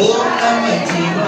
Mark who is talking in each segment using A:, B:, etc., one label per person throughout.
A: Boa
B: noite,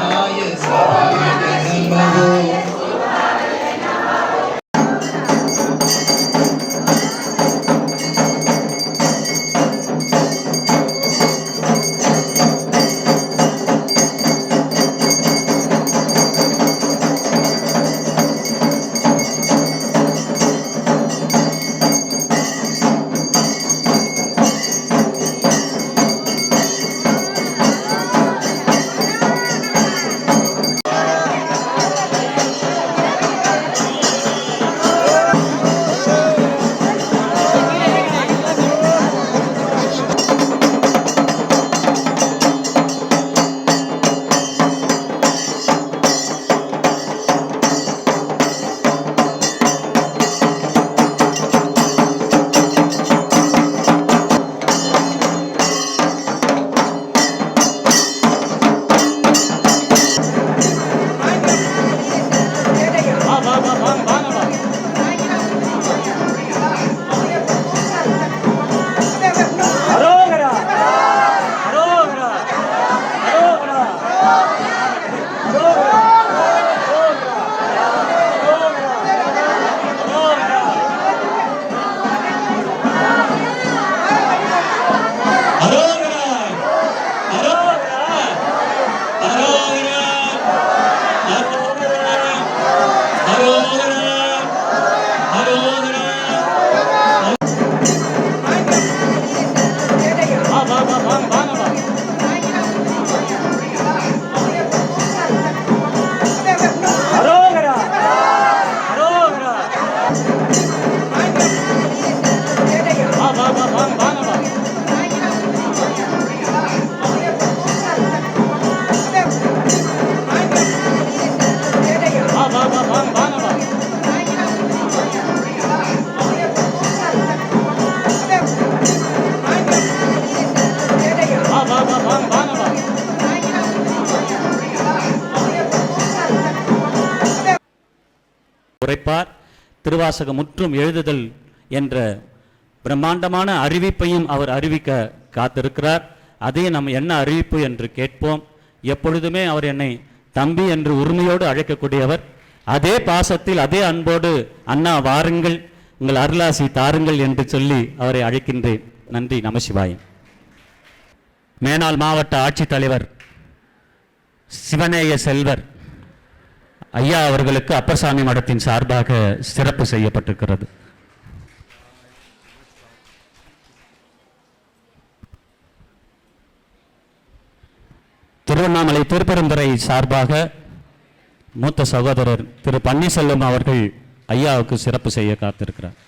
B: Thiruvasagam முற்றும் எழுதுதல் என்ற பிரம்மாண்டமான அறிவிப்பையும் அவர் அறிவிக்க காத்திருக்கிறார். அதே நம் என்ன அறிவிப்பு என்று கேட்போம். எப்பொழுதுமே அவர் என்னை தம்பி என்று உரிமையோடு அழைக்கக்கூடியவர். அதே பாசத்தில் அதே அன்போடு அண்ணா வாருங்கள். உங்கள் அருளாசி தாருங்கள் என்று சொல்லி அவரை அழைக்கின்றேன். நன்றி நமசிவாயம் மேனாள் மாவட்ட ஆட்சித்தலைவர் சிவநேய செல்வர் ஐயா அவர்களுக்கு அப்பசாமி மடத்தின் சார்பாக சிறப்பு செய்யப்பட்டிருக்கிறது. திருவண்ணாமலை திருப்பரந்துரை சார்பாக மூத்த சகோதரர் திரு பன்னீர்செல்வம் அவர்கள் ஐயாவுக்கு சிறப்பு செய்ய காத்திருக்கிறார்.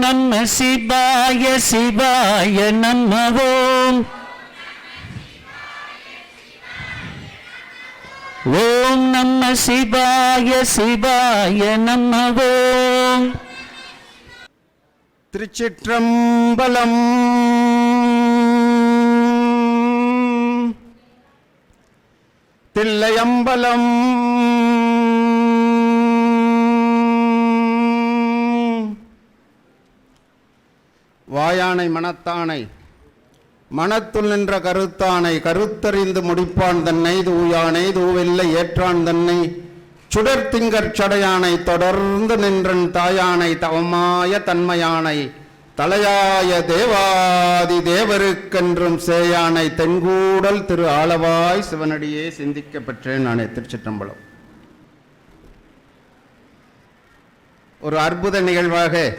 B: நம்ம சிவாய சிவாய நம்மவோம். ஓம் நம்ம சிவாய சிவாய நம்மவோம்.
C: திருச்சிற்றம்பலம். தில்லையம்பலம். வாயானை மனத்தானை மனத்துள் நின்ற கருத்தானை கருத்தறிந்து முடிப்பான் தன்னை தூயானை தூவெல்லை ஏற்றான் தன்னை. சுடர் திங்கற் சடையானை தொடர்ந்து நின்றன் தாயானை தவமாய தன்மையானை. தலையாய தேவாதி தேவருக்கென்றும் சேயானை தென்கூடல் திரு ஆளவாய் சிவனடியே சிந்திக்கப் பெற்றேன் நானே. திருச்சிற்றம்பலம். ஒரு அற்புத நிகழ்வாக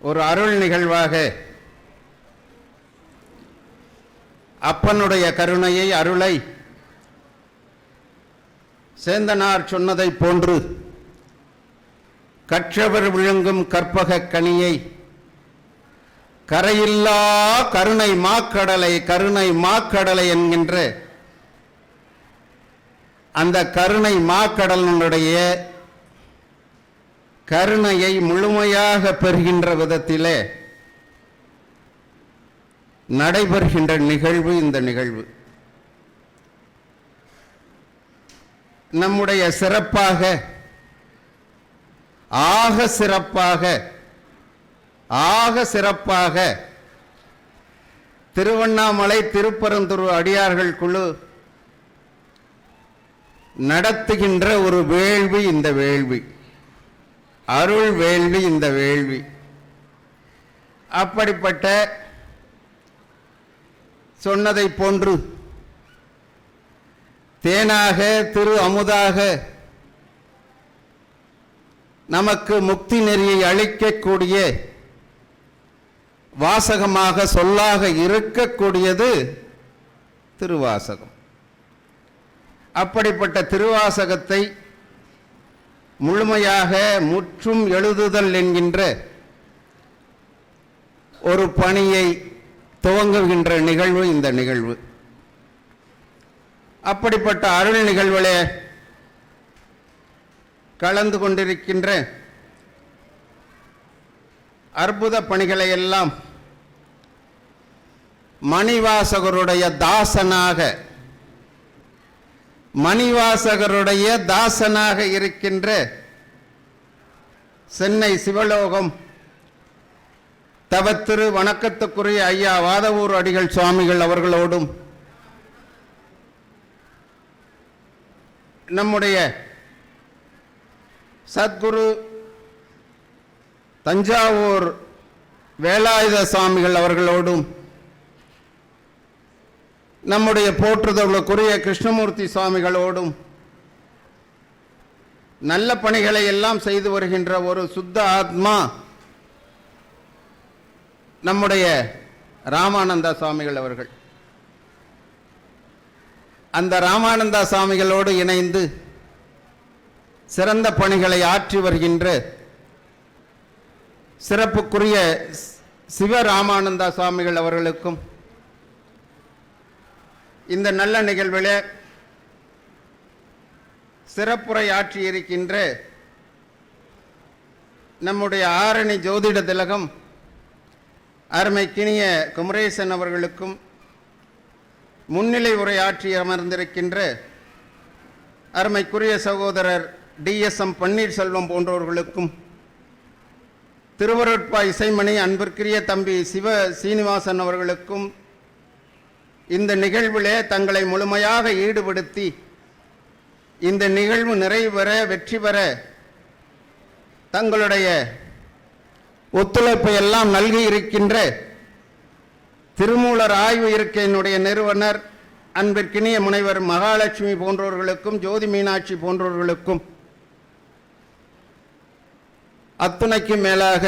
C: ஒரு அருள் நிகழ்வாக. அப்பனுடைய கருணையை அருளை சேந்தனார் சொன்னதைப் போன்று கற்றவர் விழுங்கும் கற்பக கனியை கரையில்லா கருணை மாக்கடலை கருணை மாக்கடலை என்கின்ற அந்த கருணை மாக்கடலினுடைய கருணையை முழுமையாக பெறுகின்ற விதத்திலே நடைபெறுகின்ற நிகழ்வு இந்த நிகழ்வு. நம்முடைய சிறப்பாக ஆக சிறப்பாக ஆக சிறப்பாக திருவண்ணாமலை திருப்பரந்துரு அடியார்கள் குழு நடத்துகின்ற ஒரு வேள்வி இந்த வேள்வி. அருள் வேள்வி இந்த வேள்வி. அப்படிப்பட்ட சொன்னதை போன்று தேனாக திரு அமுதாக நமக்கு முக்தி நெறியை அளிக்கக்கூடிய வாசகமாக சொல்லாக இருக்கக்கூடியது திருவாசகம். அப்படிப்பட்ட திருவாசகத்தை முழுமையாக முற்றும் எழுதுதல் என்கின்ற ஒரு பணியை துவங்குகின்ற நிகழ்வு இந்த நிகழ்வு. அப்படிப்பட்ட அருள் நிகழ்வுகளே கலந்து கொண்டிருக்கின்ற அற்புத பணிகளை எல்லாம் மணிவாசகருடைய தாசனாக மணிவாசகருடைய தாசனாக இருக்கின்ற சென்னை சிவலோகம் தவத்திரு வணக்கத்துக்குரிய ஐயா வாதவூர் அடிகள் சுவாமிகள் அவர்களோடும் நம்முடைய சத்குரு தஞ்சாவூர் வேலாயுத சுவாமிகள் அவர்களோடும் நம்முடைய போற்றுதலுக்குரிய கிருஷ்ணமூர்த்தி சுவாமிகளோடும் நல்ல பணிகளை எல்லாம் செய்து வருகின்ற ஒரு சுத்த ஆத்மா நம்முடைய ராமானந்தா சுவாமிகள் அவர்கள். அந்த ராமானந்தா சுவாமிகளோடு இணைந்து சிறந்த பணிகளை ஆற்றி வருகின்ற சிறப்புக்குரிய சிவ ராமானந்தா சுவாமிகள் அவர்களுக்கும் இந்த நல்ல நிகழ்வில் சிறப்புரை ஆற்றி இருக்கின்ற நம்முடைய ஆரணி ஜோதிட திலகம் அருமை கிணிய குமரேசன் அவர்களுக்கும் முன்னிலை உரையாற்றி அமர்ந்திருக்கின்ற அருமைக்குரிய சகோதரர் டிஎஸ்எம் பன்னீர்செல்வம் போன்றவர்களுக்கும் திருவருட்பா இசைமணி அன்பிற்குரிய தம்பி சிவ சீனிவாசன் அவர்களுக்கும் இந்த நிகழ்விலே தங்களை முழுமையாக ஈடுபடுத்தி இந்த நிகழ்வு நிறைவேற வெற்றி பெற தங்களுடைய ஒத்துழைப்பை எல்லாம் நல்கி இருக்கின்ற திருமூலர் ஆய்வு இருக்கையினுடைய நிறுவனர் அன்பிற்கினிய முனைவர் மகாலட்சுமி போன்றவர்களுக்கும் ஜோதி மீனாட்சி போன்றவர்களுக்கும் அத்துணைக்கு மேலாக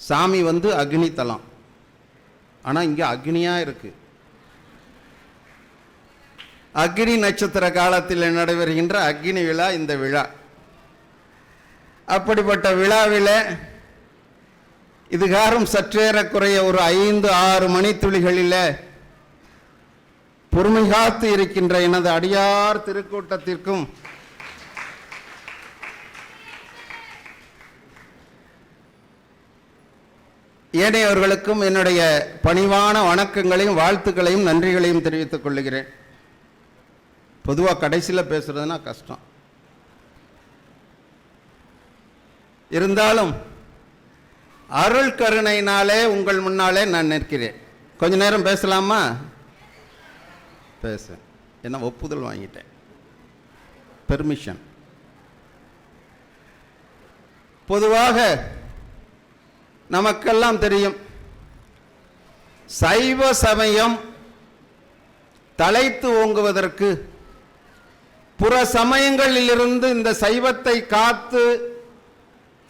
C: சாமி வந்து அக்னி தலம். ஆனால் இங்கே அக்னியாக இருக்குது அக்னி நட்சத்திர காலத்தில் நடைபெறுகின்ற அக்னி விழா இந்த விழா. அப்படிப்பட்ட விழாவில் இதுகாரும் சற்றேறக்குறைய ஒரு ஐந்து ஆறு மணித்துளிகளில் பொறுமை காத்து இருக்கின்ற எனது அடியார் திருக்கூட்டத்திற்கும் ஏனையவர்களுக்கும் என்னுடைய பணிவான வணக்கங்களையும் வாழ்த்துக்களையும் நன்றிகளையும் தெரிவித்துக் கொள்கிறேன். பொதுவாக கடைசியில் பேசுறதுனா கஷ்டம். இருந்தாலும் அருள் கருணையினாலே உங்கள் முன்னாலே நான் நிற்கிறேன். கொஞ்ச நேரம் பேசலாமா? பேச. என்ன ஒப்புதல் வாங்கிட்டேன். பெர்மிஷன் பொதுவாக நமக்கெல்லாம் தெரியும். சைவ சமயம் தலைத்து ஓங்குவதற்கு புற சமயங்களிலிருந்து இந்த சைவத்தை காத்து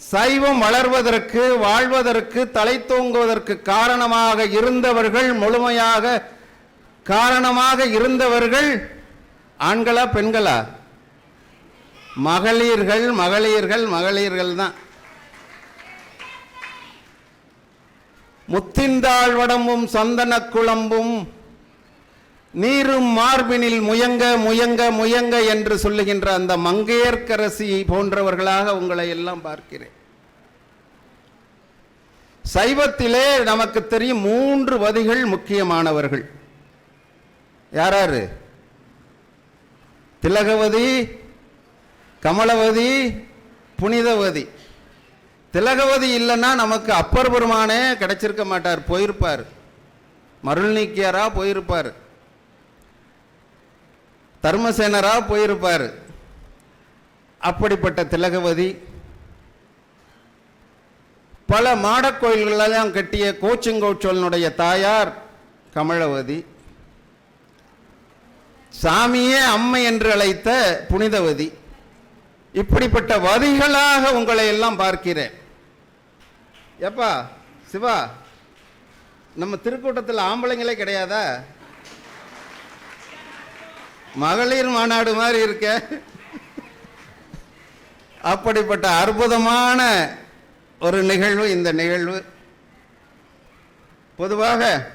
C: சைவம் வளர்வதற்கு வாழ்வதற்கு தலைத்தோங்குவதற்கு காரணமாக இருந்தவர்கள் முழுமையாக காரணமாக இருந்தவர்கள் ஆண்களா பெண்களா? மகளிர்கள் மகளிர்கள் மகளிர்கள் தான் முத்திந்தாள் வடம்பும் சந்தன குழம்பும் நீரும் மார்பினில் முயங்க முயங்க முயங்க என்று சொல்லுகின்ற அந்த மங்கையர்க்கரசி போன்றவர்களாக உங்களை எல்லாம் பார்க்கிறேன். சைவத்திலே நமக்கு தெரியும் மூன்று வதிகள் முக்கியமானவர்கள். யாராரு? திலகவதி கமலவதி புனிதவதி. திலகவதி இல்லைன்னா நமக்கு அப்பர் பெருமானே கிடைச்சிருக்க மாட்டார் போயிருப்பார். மருள் நீக்கியாரா போயிருப்பார். தர்மசேனரா போயிருப்பார். அப்படிப்பட்ட திலகவதி. பல மாடக் கோயில்களெல்லாம் கட்டிய கோச்செங்கோச்சோலனுடைய தாயார் கமலவதி. சாமியே அம்மை என்று அழைத்த புனிதவதி. இப்படிப்பட்ட வதிகளாக உங்களை எல்லாம் பார்க்கிறேன். எப்பா சிவா நம்ம திருக்கூட்டத்தில் ஆம்பளைங்களே கிடையாதா? மகளிர் மாநாடு மாதிரி இருக்க. அப்படிப்பட்ட அற்புதமான ஒரு நிகழ்வு இந்த நிகழ்வு. பொதுவாக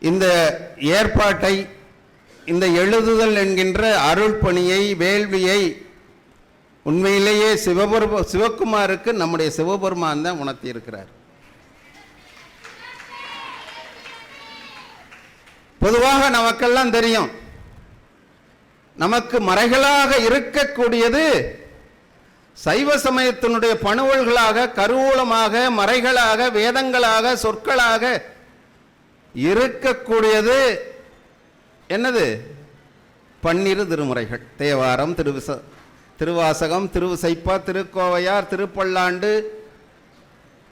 C: இந்த ஏற்பாட்டை இந்த எழுதுதல் என்கின்ற அருள் பணியை வேள்வியை உண்மையிலேயே சிவபெரும சிவகுமாருக்கு நம்முடைய சிவபெருமான் தான் உணர்த்தி இருக்கிறார் பொதுவாக நமக்கெல்லாம் தெரியும். நமக்கு மறைகளாக இருக்கக்கூடியது சைவ சமயத்தினுடைய பணுவல்களாக கருவூலமாக மறைகளாக வேதங்களாக சொற்களாக இருக்கக்கூடியது. என்னது? பன்னிரு திருமுறைகள். தேவாரம் திருவிச திருவாசகம் திருவிசைப்பா திருக்கோவையார் திருப்பல்லாண்டு.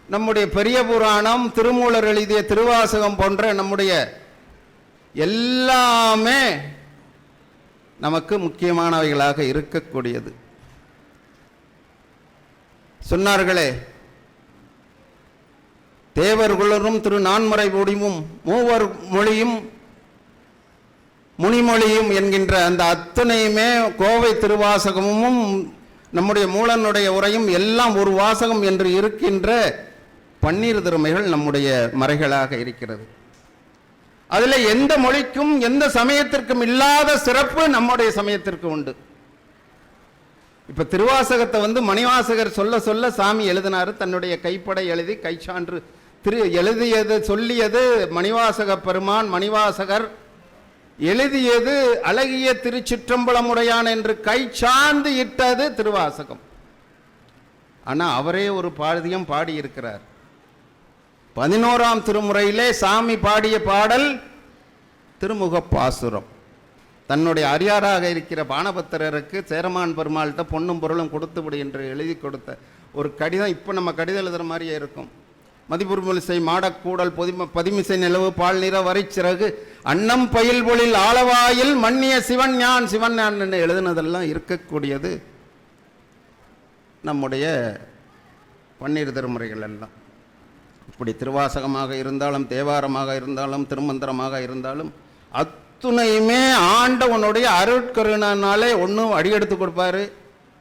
C: நம்முடைய பெரிய புராணம் திருமூலர் எழுதிய திருவாசகம் போன்ற நம்முடைய எல்லாமே நமக்கு முக்கியமானவைகளாக இருக்கக்கூடியது. சொன்னார்களே தேவர்களும் திரு நான்மறை முடிவும் மூவர் மொழியும் முனிமொழியும் என்கின்ற அந்த அத்தனையுமே கோவை திருவாசகமும் நம்முடைய மூலனுடைய உரையும் எல்லாம் ஒரு வாசகம் என்று இருக்கின்ற பன்னீர் திருமைகள் நம்முடைய மறைகளாக இருக்கிறது. அதில் எந்த மொழிக்கும் எந்த சமயத்திற்கும் இல்லாத சிறப்பு நம்முடைய சமயத்திற்கு உண்டு. இப்போ திருவாசகத்தை வந்து மணிவாசகர் சொல்ல சொல்ல சாமி எழுதினார். தன்னுடைய கைப்படை எழுதி கைச்சான்று திரு எழுதியது சொல்லியது மணிவாசக பெருமான் மணிவாசகர் எழுதியது அழகிய திருச்சிற்றம்பலமுடையான் என்று கை சார்ந்து இட்டது திருவாசகம். ஆனால் அவரே ஒரு பாதியம் பாடியிருக்கிறார். பதினோராம் திருமுறையிலே சாமி பாடிய பாடல் திருமுகப்பாசுரம் தன்னுடைய அரியாராக இருக்கிற பானபத்திரருக்கு சேரமான் பெருமாள்கிட்ட பொண்ணும் பொருளும் கொடுத்து விடு என்று எழுதி கொடுத்த ஒரு கடிதம் இப்போ நம்ம கடிதம் எழுதுகிற மாதிரியே இருக்கும். மதிப்புரிமலிசை மாடக்கூடல் பொதிம பதிமிசை நிலவு பால் நிற வரிச்சிறகு அன்னம் பயில் பொழில் ஆளவாயில் மன்னிய சிவன் ஞான் சிவன் ஞான் என்று எழுதுனதெல்லாம் இருக்கக்கூடியது நம்முடைய பன்னீர் திருமுறைகள் எல்லாம். இப்படி திருவாசகமாக இருந்தாலும் தேவாரமாக இருந்தாலும் திருமந்திரமாக இருந்தாலும் அத்துணையுமே ஆண்டவனுடைய அருட்கருணனாலே ஒன்றும் அடியெடுத்து கொடுப்பாரு.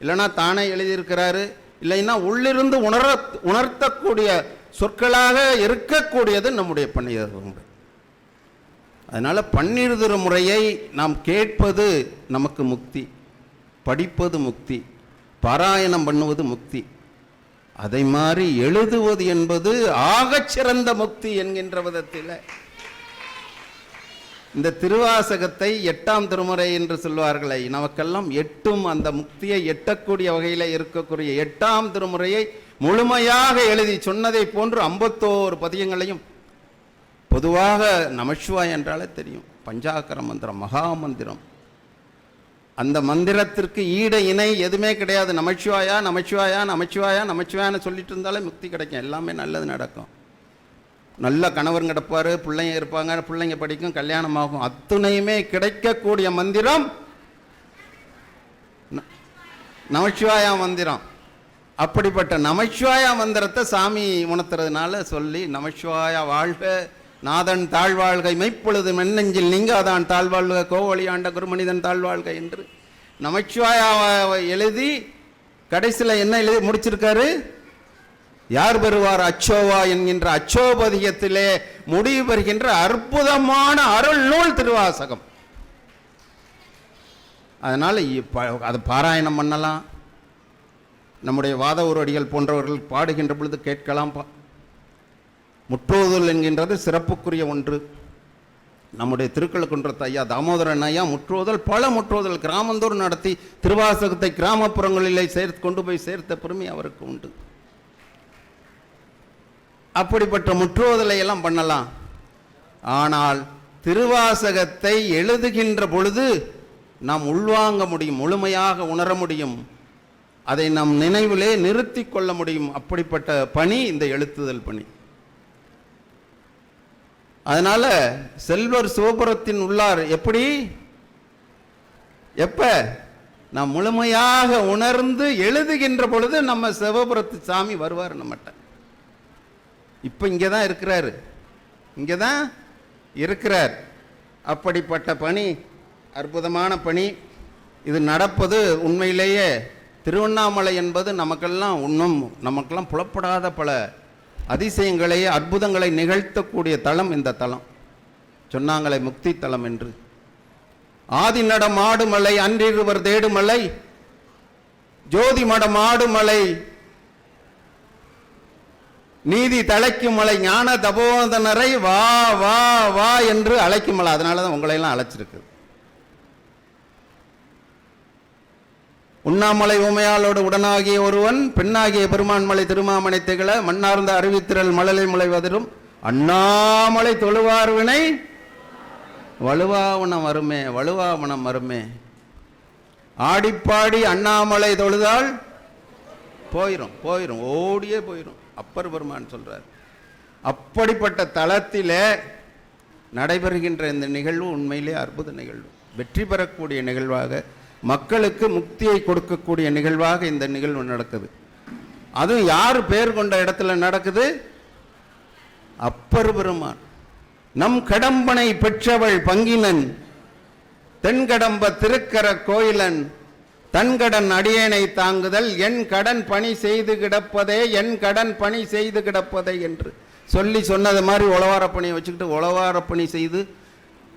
C: இல்லைன்னா தானே எழுதியிருக்கிறாரு. இல்லைன்னா உள்ளிருந்து உணர உணர்த்தக்கூடிய சொற்களாக இருக்கக்கூடியது நம்முடைய பன்னீர் திருமுறை அதனால் பன்னீர் திருமுறையை நாம் கேட்பது நமக்கு முக்தி படிப்பது முக்தி பாராயணம் பண்ணுவது முக்தி. அதை மாதிரி எழுதுவது என்பது ஆகச்சிறந்த முக்தி என்கின்ற விதத்தில். இந்த திருவாசகத்தை எட்டாம் திருமுறை என்று சொல்வார்களே நமக்கெல்லாம் எட்டும் அந்த முக்தியை எட்டக்கூடிய வகையில் இருக்கக்கூடிய எட்டாம் திருமுறையை முழுமையாக எழுதி சொன்னதை போன்று ஐம்பத்தோரு பதியங்களையும் பொதுவாக நமச்சிவாய் என்றாலே தெரியும். பஞ்சாக்கர மந்திரம் மகா மந்திரம். அந்த மந்திரத்திற்கு ஈட இணை எதுவுமே கிடையாது. நமச்சிவாயா நமச்சிவாயா நமச்சிவாயா நமச்சிவாயான்னு சொல்லிட்டு இருந்தாலே முக்தி கிடைக்கும். எல்லாமே நல்லது நடக்கும். நல்ல கணவர் கிடப்பார் பிள்ளைங்க இருப்பாங்க பிள்ளைங்க படிக்கும் கல்யாணம் ஆகும் அத்துணையுமே கிடைக்கக்கூடிய மந்திரம் ந- நமச்சிவாயா மந்திரம். அப்படிப்பட்ட நமச்சிவாயா மந்திரத்தை சாமி உணர்த்துறதுனால சொல்லி நமச்சிவாயா வாழ்க நாதன் தாழ்வாழ்கை மெய்ப்பொழுது மென்னஞ்சில் நீங்காதான் தாழ்வாழ்க கோவழியாண்ட குருமனிதன் தாழ்வாழ்க என்று நமச்சிவாயாவை எழுதி கடைசியில் என்ன எழுதி முடிச்சிருக்காரு? யார் பெறுவார் அச்சோவா என்கின்ற அச்சோபதியத்திலே முடிவு பெறுகின்ற அற்புதமான அருள் நூல் திருவாசகம். அதனால் அதை பாராயணம் பண்ணலாம். நம்முடைய வாத உருவடிகள் போன்றவர்கள் பாடுகின்ற பொழுது கேட்கலாம் பா- முற்றோதல் என்கின்றது சிறப்புக்குரிய ஒன்று. நம்முடைய திருக்கழுக்குன்றத்து ஐயா தாமோதரன் ஐயா முற்றோதல் பல முற்றோதல் கிராமந்தோறும் நடத்தி திருவாசகத்தை கிராமப்புறங்களிலே சேர்த்து கொண்டு போய் சேர்த்த பெருமை அவருக்கு உண்டு. அப்படிப்பட்ட முற்றோதலை எல்லாம் பண்ணலாம். ஆனால் திருவாசகத்தை எழுதுகின்ற பொழுது நாம் உள்வாங்க முடியும் முழுமையாக உணர முடியும். அதை நம் நினைவிலே நிறுத்தி கொள்ள முடியும். அப்படிப்பட்ட பணி இந்த எழுத்துதல் பணி. அதனால செல்வர் சிவபுரத்தின் உள்ளார் எப்படி? எப்ப? நாம் முழுமையாக உணர்ந்து எழுதுகின்ற பொழுது நம்ம சிவபுரத்து சாமி வருவார் நம்மகிட்ட இப்போ இங்கே தான் இருக்கிறாரு. இங்கே தான் இருக்கிறார். அப்படிப்பட்ட பணி அற்புதமான பணி. இது நடப்பது உண்மையிலேயே திருவண்ணாமலை என்பது நமக்கெல்லாம் இன்னும் நமக்கெல்லாம் புலப்படாத பல அதிசயங்களை அற்புதங்களை நிகழ்த்தக்கூடிய தலம் இந்த தலம். சொன்னாங்களே முக்தி தலம் என்று. ஆதி நடம் ஆடுமலை அன்றிருவர் தேடுமலை ஜோதி மடம் ஆடுமலை நீதி தலைக்கும் மலை ஞான தபோதனரை வா வா வா என்று அழைக்கும் மலை. அதனால தான் உங்களை எல்லாம் உண்ணாமலை உமையாளோடு உடனாகிய ஒருவன் பெண்ணாகிய பெருமான்மலை திருமாமணி திகழ மண்ணார்ந்த அறிவித்திரல் மழலை முளைவதிலும் அண்ணாமலை தொழுவார்வினை வலுவாவனம் வருமே வலுவாவனம் அருமே ஆடிப்பாடி அண்ணாமலை தொழுதால் போயிரும் போயிரும் ஓடியே போயிரும். அப்பர் பெருமான் சொல்றார். அப்படிப்பட்ட தளத்திலே நடைபெறுகின்ற இந்த நிகழ்வு உண்மையிலே அற்புத நிகழ்வு. வெற்றி பெறக்கூடிய நிகழ்வாக மக்களுக்கு முக்தியை கொடுக்கக்கூடிய நிகழ்வாக இந்த நிகழ்வு நடக்குது. அதுவும் யார் பேர் கொண்ட இடத்துல நடக்குது? அப்பர் பெருமான் நம் கடம்பனை பெற்றவள் பங்கினன் தென்கடம்ப திருக்கர கோயிலன் தன்கடன் அடியேனை தாங்குதல் என் கடன் பணி செய்து கிடப்பதே என் கடன் பணி செய்து கிடப்பதே என்று சொல்லி சொன்னது மாதிரி உழவார பணியை வச்சுக்கிட்டு உழவார பணி செய்து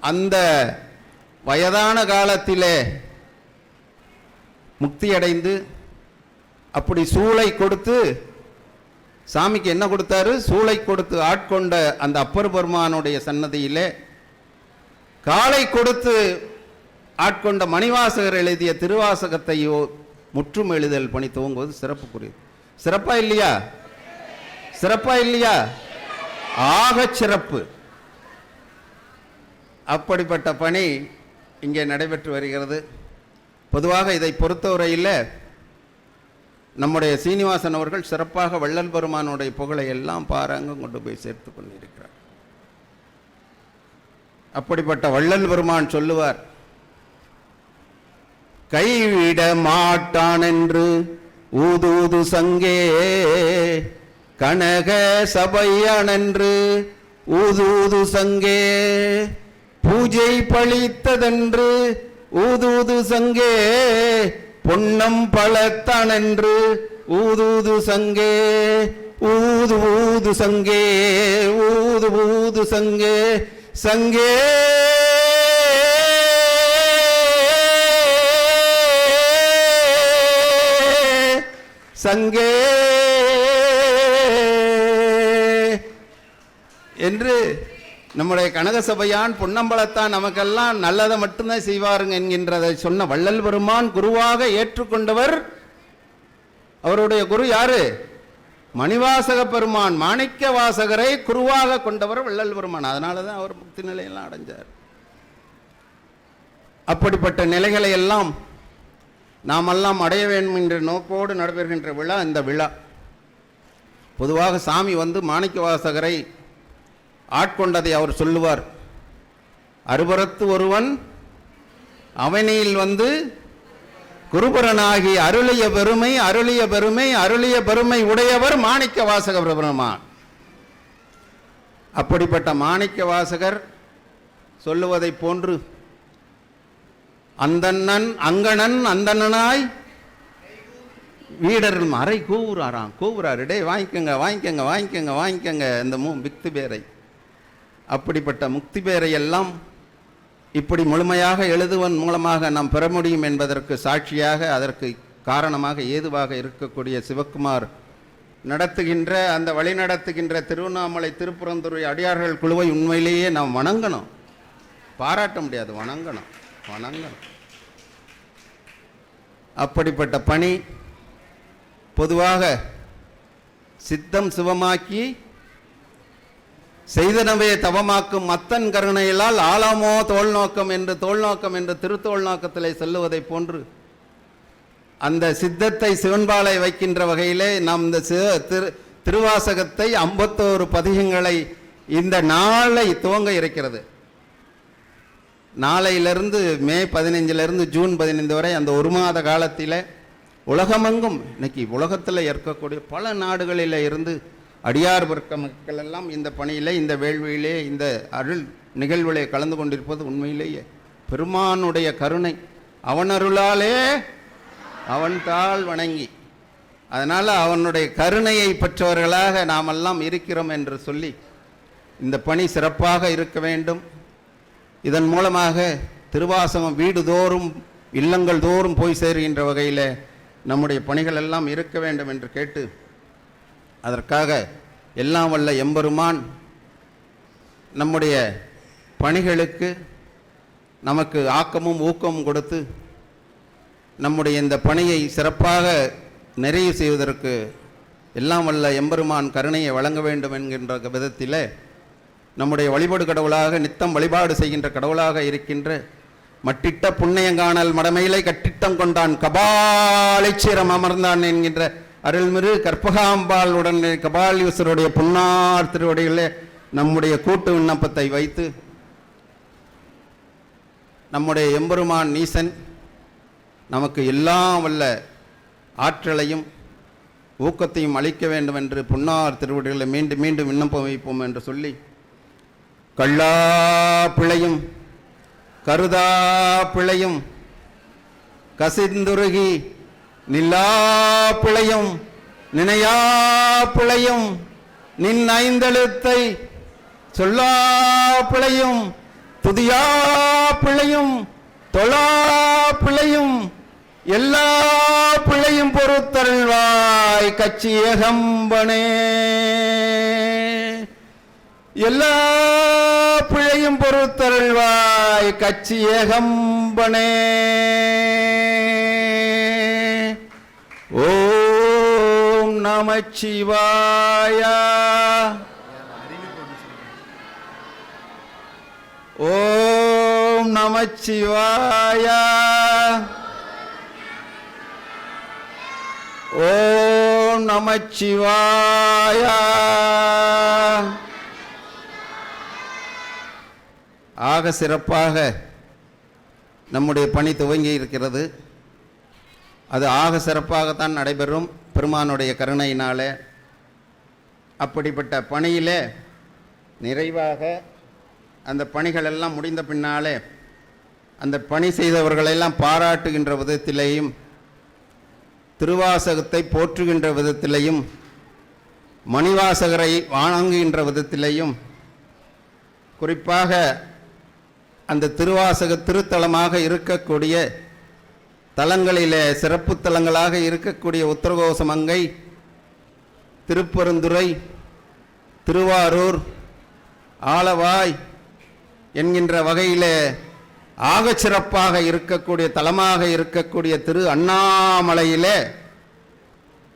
C: அந்த வயதான காலத்திலே முக்தியடைந்து அப்படி சூளை கொடுத்து சாமிக்கு என்ன கொடுத்தாரு? சூளை கொடுத்து ஆட்கொண்ட அந்த அப்பர் பெருமானுடைய சன்னதியிலே காலை கொடுத்து ஆட்கொண்ட மணிவாசகர் எழுதிய திருவாசகத்தையோ முற்றும் எழுதல் பணி துவங்குவது சிறப்புக்குரியது. சிறப்பா இல்லையா? சிறப்பா இல்லையா? ஆக சிறப்பு. அப்படிப்பட்ட பணி இங்கே நடைபெற்று வருகிறது. பொதுவாக இதை பொறுத்தவரையில் நம்முடைய சீனிவாசன் அவர்கள் சிறப்பாக வள்ளல் பெருமானுடைய புகழை எல்லாம் பாராங்கம் கொண்டு போய் சேர்த்து கொண்டிருக்கிறார். அப்படிப்பட்ட வள்ளல் பெருமான் சொல்லுவார் கைவிட மாட்டான் என்று ஊதூது சங்கே கனக சபையான் என்று ஊதூது சங்கே பூஜை பழித்ததென்று ஊதூது சங்கே பொன்னம் பழத்தான் என்று ஊதூது சங்கே. ஊது ஊது சங்கே ஊது ஊது சங்கே சங்கே. சங்கே. என்று நம்முடைய கனக சபையான் பொன்னம்பலத்தான் நமக்கெல்லாம் நல்லதை மட்டும்தான் செய்வாருங்க என்கின்றதை சொன்ன வள்ளல் பெருமான் குருவாக ஏற்றுக்கொண்டவர் அவருடைய குரு யாரு? மணிவாசக பெருமான் மாணிக்க வாசகரை குருவாக கொண்டவர் வள்ளல் பெருமான். அதனால தான் அவர் முக்தி நிலையெல்லாம் அடைஞ்சார். அப்படிப்பட்ட நிலைகளை எல்லாம் நாமெல்லாம் அடைய வேண்டும் என்ற நோக்கோடு நடைபெறுகின்ற விழா இந்த விழா. பொதுவாக சாமி வந்து மாணிக்க வாசகரை ஆட்கொண்டதை அவர் சொல்லுவார். அருபரத்து ஒருவன் அவனியில் வந்து குருபரனாகி அருளிய பெருமை அருளிய பெருமை அருளிய பெருமை உடையவர் மாணிக்க வாசக பெருமான் அப்படிப்பட்ட மாணிக்க வாசகர் சொல்லுவதைப் போன்று அந்தண்ணன் அங்கணன் அந்தண்ணனாய் வீடர் அறை கூவுறாராம். கூவுறாரு டே வாங்கிக்கோங்க வாங்கிக்கோங்க வாங்கிக்கோங்க வாங்கிக்கோங்க இந்த மூ விக்தி பேரை. அப்படிப்பட்ட முக்தி பேரையெல்லாம் இப்படி முழுமையாக எழுதுவன் மூலமாக நாம் பெற முடியும் என்பதற்கு சாட்சியாக அதற்கு காரணமாக ஏதுவாக இருக்கக்கூடிய சிவக்குமார் நடத்துகின்ற அந்த வழி நடத்துகின்ற திருவண்ணாமலை திருப்புறந்துறை அடியார்கள் குழுவை உண்மையிலேயே நாம் வணங்கணும். பாராட்ட முடியாது வணங்கணும் வணங்கணும். அப்படிப்பட்ட பணி பொதுவாக சித்தம் சிவமாக்கி செய்தனவே தவமாக்கும் மத்தன் கருணையிலால் ஆழமோ தோல் நோக்கம் என்று தோல் நோக்கம் என்று திருத்தோல் நோக்கத்திலே சொல்லுவதைப் போன்று அந்த சித்தத்தை சிவன்பாலை வைக்கின்ற வகையிலே நாம் இந்த திரு திருவாசகத்தை ஐம்பத்தோரு பதிகங்களை இந்த நாளை துவங்க இருக்கிறது. நாளையிலிருந்து மே பதினைஞ்சிலிருந்து ஜூன் பதினைந்து வரை அந்த ஒரு மாத காலத்தில் உலகமெங்கும் இன்னைக்கு உலகத்தில் இருக்கக்கூடிய பல நாடுகளில் இருந்து அடியார் வர்க்க மக்கள் எல்லாம் இந்த பணியிலே இந்த வேள்வியிலே இந்த அருள் நிகழ்விலே கலந்து கொண்டிருப்பது உண்மையிலேயே. பெருமானுடைய கருணை அவனருளாலே அவன் தாள் வணங்கி. அதனால் அவனுடைய கருணையை பெற்றவர்களாக நாமெல்லாம் இருக்கிறோம் என்று சொல்லி இந்த பணி சிறப்பாக இருக்க வேண்டும். இதன் மூலமாக திருவாசகம் வீடுதோறும் இல்லங்கள் தோறும் போய் சேருகின்ற வகையில் நம்முடைய பணிகள் எல்லாம் இருக்க வேண்டும் என்று கேட்டு அதற்காக எல்லாம் வல்ல எம்பெருமான் நம்முடைய பணிகளுக்கு நமக்கு ஆக்கமும் ஊக்கமும் கொடுத்து நம்முடைய இந்த பணியை சிறப்பாக நிறைவு செய்வதற்கு எல்லாம் வல்ல எம்பெருமான் கருணையை வழங்க வேண்டும் என்கின்ற விதத்தில் நம்முடைய வழிபாடு கடவுளாக நித்தம் வழிபாடு செய்கின்ற கடவுளாக இருக்கின்ற மட்டிட்ட புண்ணியங்காணல் மடமையிலை கட்டிட்டம் கொண்டான் கபாலைச்சிரம் அமர்ந்தான் என்கின்ற அருள்மிகு கற்பகாம்பாள் உடனே கபாலீஸ்வருடைய புன்னார் திருவடிகளே நம்முடைய கூட்டு விண்ணப்பத்தை வைத்து நம்முடைய எம்பெருமான் நீசன் நமக்கு எல்லாம் வல்ல ஆற்றலையும் ஊக்கத்தையும் அளிக்க வேண்டும் என்று புன்னார் திருவடிகளை மீண்டும் மீண்டும் விண்ணப்பம் வைப்போம் என்று சொல்லி கள்ளா பிழையும் கருதா பிழையும் கசிந்துருகி நில்லா பிழையும் நினையா பிழையும் நின் ஐந்தெழுத்தை சொல்லா பிழையும் துதியா பிழையும் தொழா பிழையும் எல்லா பிழையும் பொறுத்தருள்வாய் கச்சி ஏகம்பனே எல்லா பிழையும் பொறுத்தருள்வாய் கச்சி ஏகம்பனே ஓம் நமச்சிவாய ஓம் நமச்சிவாய ஓம் நமச்சிவாய ஆக சிறப்பாக நம்முடைய பணி துவங்கி இருக்கிறது அது ஆக சிறப்பாகத்தான் நடைபெறும் பெருமானுடைய கருணையினாலே. அப்படிப்பட்ட பணியிலே நிறைவாக அந்த பணிகள் எல்லாம் முடிந்த பின்னாலே அந்த பணி செய்தவர்களெல்லாம் பாராட்டுகின்ற விதத்திலேயும் திருவாசகத்தை போற்றுகின்ற விதத்திலையும் மணிவாசகரை வணங்குகின்ற விதத்திலேயும் குறிப்பாக அந்த திருவாசக திருத்தலமாக இருக்கக்கூடிய தலங்களிலே சிறப்பு தலங்களாக இருக்கக்கூடிய உத்தரகோசமங்கை திருப்பெருந்துறை திருவாரூர் ஆலவாய் என்கின்ற வகையிலே ஆகச்சிறப்பாக இருக்கக்கூடிய தலமாக இருக்கக்கூடிய திரு அண்ணாமலையிலே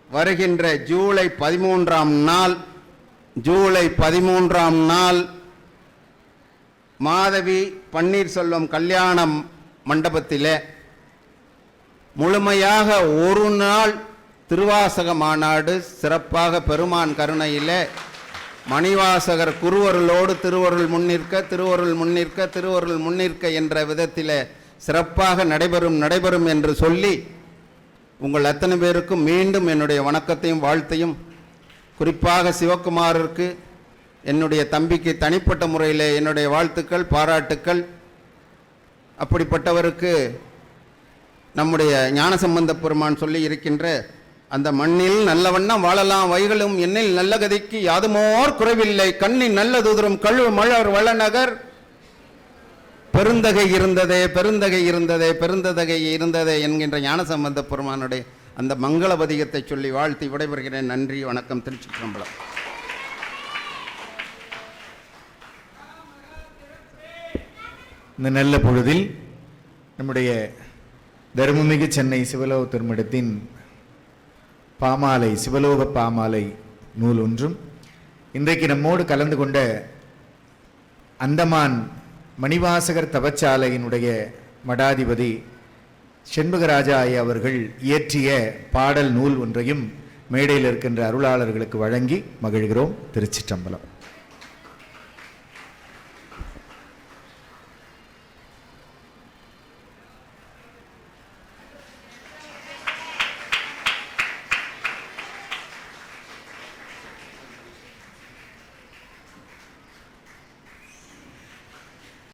C: வருகின்ற ஜூலை பதிமூன்றாம் நாள் ஜூலை பதிமூன்றாம் நாள் மாதவி பன்னீர்செல்வம் கல்யாணம் மண்டபத்திலே முழுமையாக ஒரு நாள் திருவாசக மாநாடு சிறப்பாக பெருமான் கருணையில் மணிவாசகர் குருவருளோடு திருவருள் முன்னிற்க திருவருள் முன்னிற்க திருவருள் முன்னிற்க என்ற விதத்தில் சிறப்பாக நடைபெறும் நடைபெறும் என்று சொல்லி உங்கள் அத்தனை பேருக்கும் மீண்டும் என்னுடைய வணக்கத்தையும் வாழ்த்தையும் குறிப்பாக சிவக்குமாருக்கு என்னுடைய தம்பிக்கு தனிப்பட்ட முறையில் என்னுடைய வாழ்த்துக்கள் பாராட்டுக்கள். அப்படிப்பட்டவருக்கு நம்முடைய ஞானசம்பந்த பெருமான் சொல்லி இருக்கின்ற அந்த மண்ணில் நல்ல வண்ணம் வாழலாம் வைகளும் என்னில் நல்ல கதைக்கு யாதுமோர் குறைவில்லை. கண்ணின் நல்ல தூதரும் கழு மலர் வளநகர். பெருந்தகை இருந்ததே பெருந்தகை இருந்ததே பெருந்தகை இருந்ததே என்கின்ற ஞானசம்பந்த பெருமானுடைய அந்த மங்கள பதிகத்தை சொல்லி வாழ்த்தி விடைபெறுகிறேன். நன்றி வணக்கம் திருச்சி கம்பளம்
D: இந்த நல்ல பொழுதில் நம்முடைய தருமமிகு சென்னை சிவலோக திருமடத்தின் பாமாலை சிவலோக பாமாலை நூல் ஒன்றும். இன்றைக்கு நம்மோடு கலந்து கொண்ட அந்தமான் மணிவாசகர் தவச்சாலையினுடைய மடாதிபதி செண்பகராஜா ஐயா அவர்கள் இயற்றிய பாடல் நூல் ஒன்றையும் மேடையில் இருக்கின்ற அருளாளர்களுக்கு வழங்கி மகிழ்கிறோம். திருச்சிற்றம்பலம்.